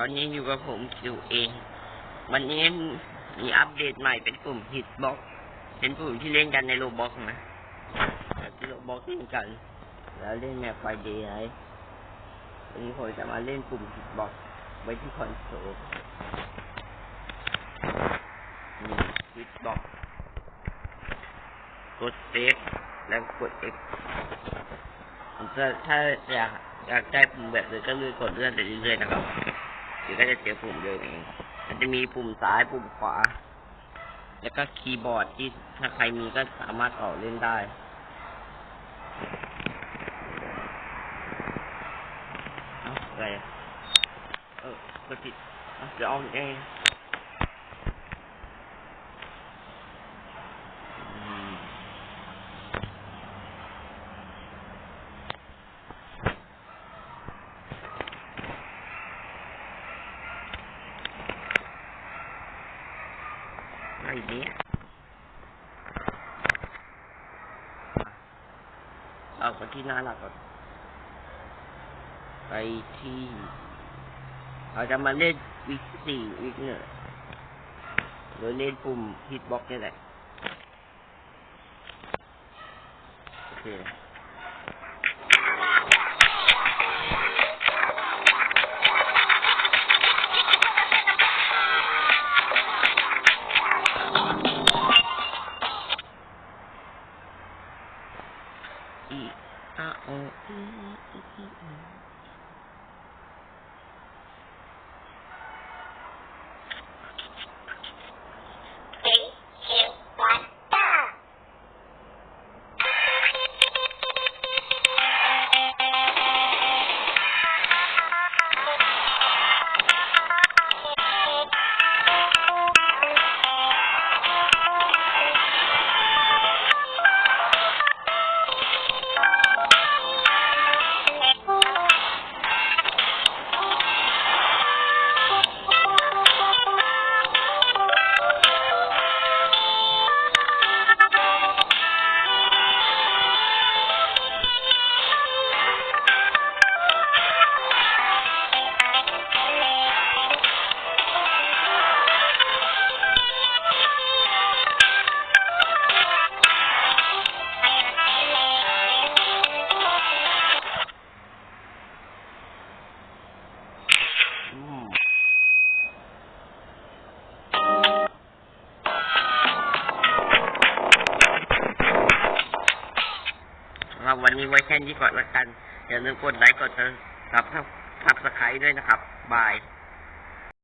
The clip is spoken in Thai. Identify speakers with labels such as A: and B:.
A: ตอนนี้อยู่กับผมคิวเอง วันนี้มีอัปเดตใหม่เป็นกลุ่มฮิตบ็อกเป็นกลุ่มที่เล่นกันในโรบ็อกนะแบบที่โรบ็อกเล่นกัน แล้วเล่นแมปไฟเดย์ไลวันนี้ผมจะมาเล่นกลุ่มฮิตบ็อกไว้ที่คอนโซลนี่ฮิตบ็อกกดเซฟแล้วกด X ถ้าถ้าอยากอยากได้ปุ่มแบบเลยก็เลื่อนกดเลื่อนไปเรื่อยๆนะครับ ดี๋ยวก็จะเจอปุ่มเดิมเองมันจะมีปุ่มซ้ายปุ่มขวา แล้วก็คีย์บอร์ดที่ถ้าใครมีก็สามารถออกเล่นได้เออะไรอะเออก็ติดเอ้าเดี๋ยวเอาเอง อะไรเนี่ยเอาไปที่หน้าหลักก่อน ไปที่เราจะมาเล่นวิกสี่วิกเนี่ยโดยเล่นปุ่มฮิตบ็อกนี่แหละโอเค อ วันนี้ไว้แค่นี้ก่อนละกัน อย่าลืมกดไลค์กดซับซับสไครต์ด้วยนะครับ บาย